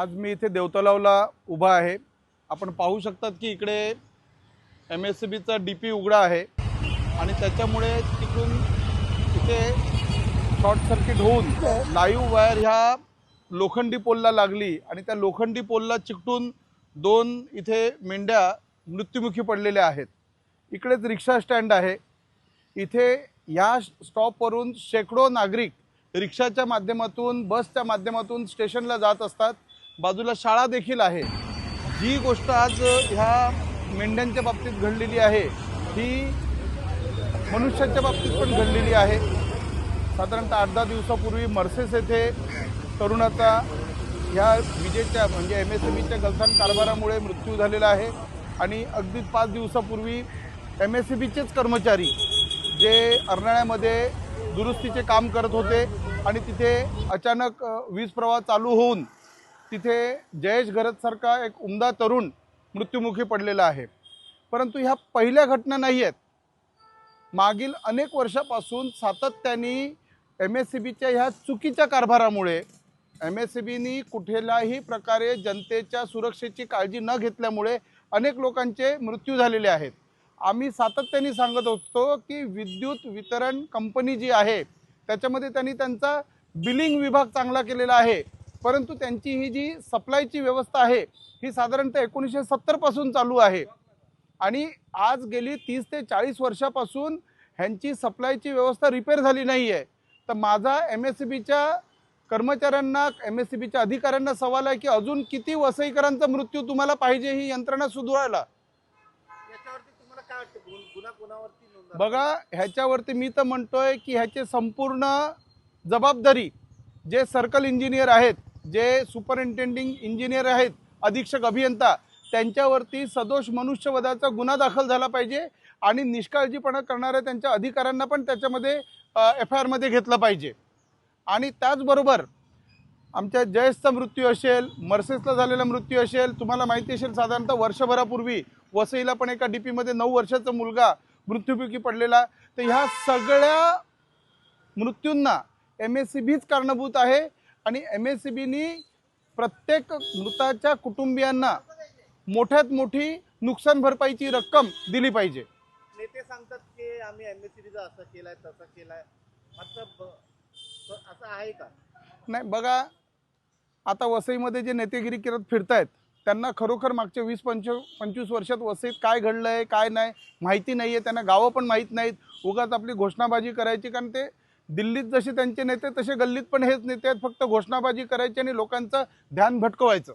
आज मी इथे देवतलावला उभा आहे. आपण पाहू शकतात की इकडे एम एस सी बीचा डी पी उघडा आहे. आणि त्याच्यामुळे तिथून इथे शॉर्ट सर्किट होऊन लाईव्ह वायर ह्या लोखंडी पोलला लागली आणि त्या लोखंडी पोलला चिकटून दोन इथे मेंढ्या मृत्युमुखी पडलेल्या आहेत. इकडेच रिक्षा स्टँड आहे. इथे ह्या स्टॉपवरून शेकडो नागरिक रिक्षाच्या माध्यमातून बसच्या माध्यमातून स्टेशनला जात असतात. बाजूला शाळा देखील आहे. जी गोष्ट आज ह्या मेंढ्यांच्या बाबतीत घडलेली आहे ही मनुष्याच्या बाबतीत पण घडलेली आहे. साधारणतः आठ दहा दिवसापूर्वी मर्सेस येथे तरुणाचा ह्या विजेच्या म्हणजे एम एस एम ईच्या गलथान कारभारामुळे मृत्यू झालेला आहे. आणि अगदी पाच दिवसापूर्वी एम एस सी बीचेच कर्मचारी जे अर्नाळ्यामध्ये दुरुस्तीचे काम करत होते आणि तिथे अचानक वीज प्रवाह चालू होऊन तिथे जयेश गरजसारखा एक उमदा तरुण मृत्युमुखी पडलेला आहे. परंतु ह्या पहिल्या घटना नाही आहेत मागील अनेक वर्षापासून सातत्याने एम एस सी बीच्या ह्या चुकीच्या कारभारामुळे एम एस सी बीनी कुठल्याही प्रकारे जनतेच्या सुरक्षेची काळजी न घेतल्यामुळे अनेक लोकांचे मृत्यू झालेले आहेत. आम्ही सातत्याने सांगत असतो की विद्युत वितरण कंपनी जी आहे त्याच्यामध्ये त्यांनी त्यांचा बिलिंग विभाग चांगला केलेला आहे. परंतु त्यांची ही जी सप्लायची व्यवस्था आहे ही साधारणतः एकोणीसशे सत्तरपासून चालू आहे. आणि आज गेली तीस ते चाळीस वर्षापासून ह्यांची सप्लायची व्यवस्था रिपेअर झाली नाही आहे तर माझा एम एस सी बीच्या कर्मचाऱ्यांना एम एस सी बीच्या अधिकाऱ्यांना सवाल आहे की अजून किती वसईकरांचा मृत्यू तुम्हाला पाहिजे ही यंत्रणा सुधारायला? बघा ह्याच्यावरती मी तर म्हणतोय की ह्याचे संपूर्ण जबाबदारी जे सर्कल इंजिनियर आहेत जे सुपरिंटेंडिंग इंजिनियर आहेत अधीक्षक अभियंता त्यांच्यावरती सदोष मनुष्यवधाचा गुन्हा दाखल झाला पाहिजे आणि निष्काळजीपणा करणाऱ्या त्यांच्या अधिकाऱ्यांना पण त्याच्यामध्ये एफ आय आरमध्ये घेतलं पाहिजे. आणि त्याचबरोबर आमच्या जयसचा मृत्यू असेल मर्सेसला झालेला मृत्यू असेल तुम्हाला माहिती असेल साधारणतः वर्षभरापूर्वी वसईला पण एका डी पीमध्ये नऊ वर्षाचा मुलगा मृत्यूपैकी पडलेला. तर ह्या सगळ्या मृत्यूंना एम एस सी बीच कारणीभूत आहे? आणि एम एस सी बीनी प्रत्येक मृताच्या कुटुंबियांना मोठ्यात मोठी नुकसान भरपाईची रक्कम दिली पाहिजे. नेते सांगतात की आम्ही एमएससीबीचा असं केलाय तसं केलाय. असं असं आहे का? नाही बघा आता वसईमध्ये जे नेतेगिरी करत फिरतायत त्यांना खरोखर मागच्या वीस पंच पंचवीस वर्षात वसईत काय घडलं आहे काय नाही माहिती नाही आहे त्यांना गावं पण माहीत नाहीत. उगाच आपली घोषणाबाजी करायची कारण ते दिल्लीत जसे त्यांचे नेते तसे गल्लीत पण हेच नेते आहेत. फक्त घोषणाबाजी करायची आणि लोकांचं ध्यान भटकवायचं.